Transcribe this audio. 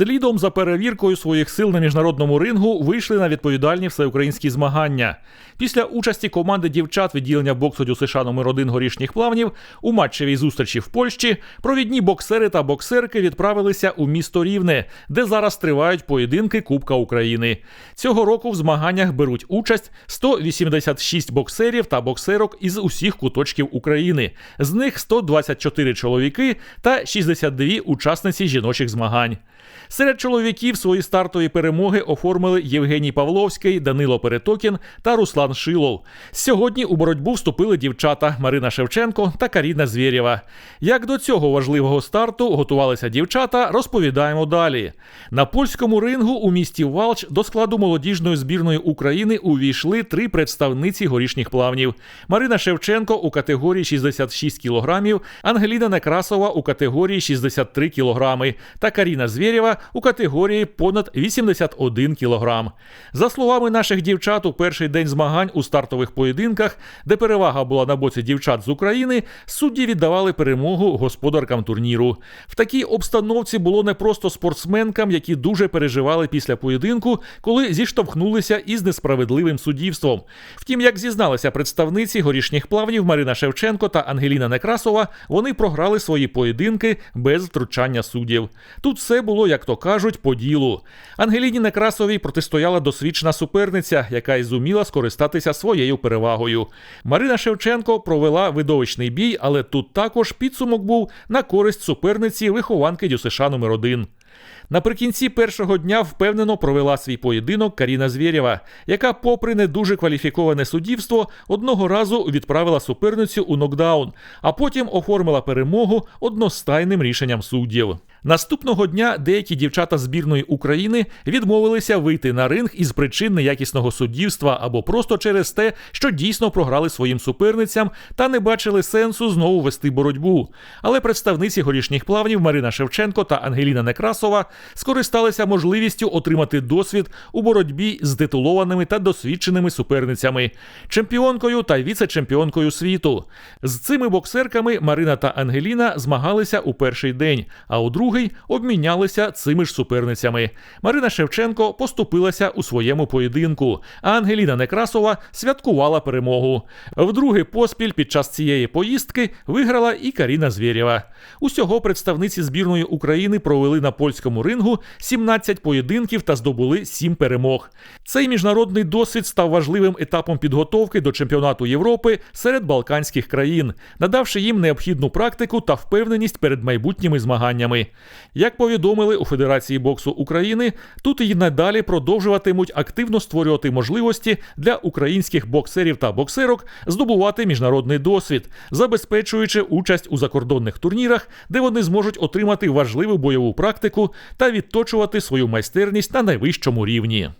Слідом за перевіркою своїх сил на міжнародному рингу вийшли на відповідальні всеукраїнські змагання. Після участі команди дівчат відділення боксу ДЮСШ номер 1 горішніх плавнів у матчевій зустрічі в Польщі провідні боксери та боксерки відправилися у місто Рівне, де зараз тривають поєдинки Кубка України. Цього року в змаганнях беруть участь 186 боксерів та боксерок із усіх куточків України. З них 124 чоловіки та 62 учасниці жіночих змагань. Серед чоловіків свої стартові перемоги оформили Євгеній Павловський, Данило Перетокін та Руслан Шилов. Сьогодні у боротьбу вступили дівчата Марина Шевченко та Каріна Звєрєва. Як до цього важливого старту готувалися дівчата, розповідаємо далі. На польському рингу у місті Валч до складу молодіжної збірної України увійшли три представниці горішніх плавнів: Марина Шевченко у категорії 66 кг, Ангеліна Некрасова у категорії 63 кг та Каріна Звєрєва у категорії понад 81 кг. За словами наших дівчат, у перший день змагань у стартових поєдинках, де перевага була на боці дівчат з України, судді віддавали перемогу господаркам турніру. В такій обстановці було не просто спортсменкам, які дуже переживали після поєдинку, коли зіштовхнулися із несправедливим суддівством. Втім, як зізналися представниці горішніх плавнів Марина Шевченко та Ангеліна Некрасова, вони програли свої поєдинки без втручання суддів. Тут все було, як то кажуть, по ділу. Ангеліні Некрасовій протистояла досвідчена суперниця, яка й зуміла скористатися своєю перевагою. Марина Шевченко провела видовищний бій, але тут також підсумок був на користь суперниці вихованки ДЮСШ номер 1 Наприкінці першого дня впевнено провела свій поєдинок Каріна Звєрєва, яка, попри не дуже кваліфіковане суддівство, одного разу відправила суперницю у нокдаун, а потім оформила перемогу одностайним рішенням суддів. Наступного дня деякі дівчата збірної України відмовилися вийти на ринг із причин неякісного суддівства або просто через те, що дійсно програли своїм суперницям та не бачили сенсу знову вести боротьбу. Але представниці горішніх плавнів Марина Шевченко та Ангеліна Некрасова скористалися можливістю отримати досвід у боротьбі з титулованими та досвідченими суперницями, чемпіонкою та віце-чемпіонкою світу. З цими боксерками Марина та Ангеліна змагалися у перший день, а у другий обмінялися цими ж суперницями. Марина Шевченко поступилася у своєму поєдинку, а Ангеліна Некрасова святкувала перемогу. Вдруге поспіль під час цієї поїздки виграла і Каріна Звєрєва. Усього представниці збірної України провели на польському рингу 17 поєдинків та здобули 7 перемог. Цей міжнародний досвід став важливим етапом підготовки до чемпіонату Європи серед балканських країн, надавши їм необхідну практику та впевненість перед майбутніми змаганнями. Як повідомили у Федерації боксу України, тут і надалі продовжуватимуть активно створювати можливості для українських боксерів та боксерок здобувати міжнародний досвід, забезпечуючи участь у закордонних турнірах, де вони зможуть отримати важливу бойову практику та відточувати свою майстерність на найвищому рівні.